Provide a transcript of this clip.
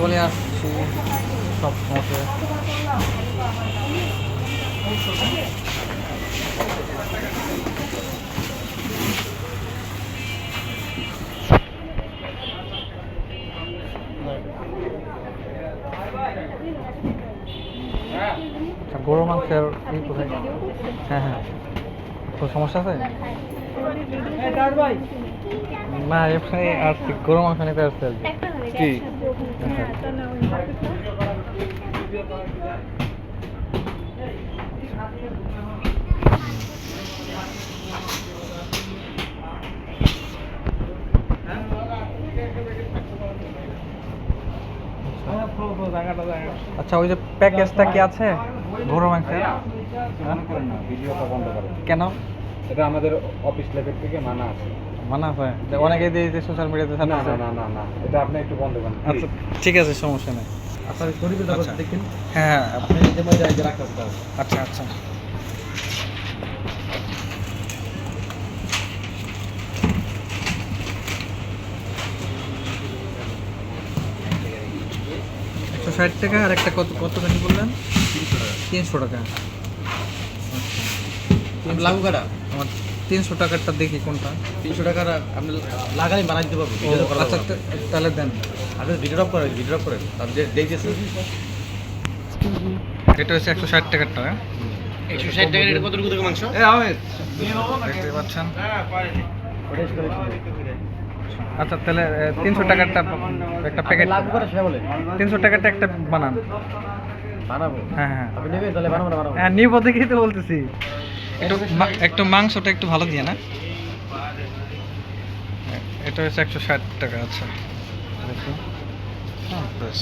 চলে আসছি সব আচ্ছা গরু মাংসের ই কোথায়? হ্যাঁ হ্যাঁ। তো সমস্যা আছে? না এমনি আর কি গরু মাংস নিতে আসছে কি। কি? আচ্ছা ওই যে প্যাকেজটা কি আছে? গরু মাংসের? করেন না ভিডিওটা বন্ধ করেন। কেন? এটা আমাদের অফিস লেভেল থেকে মানা আছে। মানা আছে যে অনেকে দিয়ে সোশ্যাল মিডিয়াতে না না না না এটা আপনি একটু বন্ধ করেন আচ্ছা ঠিক আছে সমস্যা নেই। আপনার শরীরে আচ্ছা। দেখেন হ্যাঁ হ্যাঁ। আপনি যে মধ্যে আগে রাখতে হবে আচ্ছা আচ্ছা। একশো ষাট টাকা আর একটা কত কত জানি বললেন? তিনশো টাকা। আচ্ছা লাগু কাটা? আমার তিনশো টাকারটা দেখি কোনটা। তিনশো টাকার আপনি লাগানি বানাই দিতে পারব আচ্ছা তাহলে দেন। আপনি ভিডিও অফ করেন ভিডিও অফ করেন। তার যে দেখতেছে এটা হচ্ছে একশো ষাট টাকারটা হ্যাঁ? একশো ষাট টাকার এটা কতটুকু থেকে মাংস? দেখতে পাচ্ছেন। আচ্ছা তাহলে তিনশো টাকারটা একটা প্যাকেট তিনশো টাকারটা একটা বানান। বানাবো? হ্যাঁ হ্যাঁ। আপনি নেবেন তাহলে বানাবো না বানাবো? হ্যাঁ নিব দেখেই তো বলতেছি। একটু একটু মাংসটা একটু ভালো দিয়ে না? এটা হচ্ছে একশো ষাট টাকা আচ্ছা। হ্যাঁ বেশ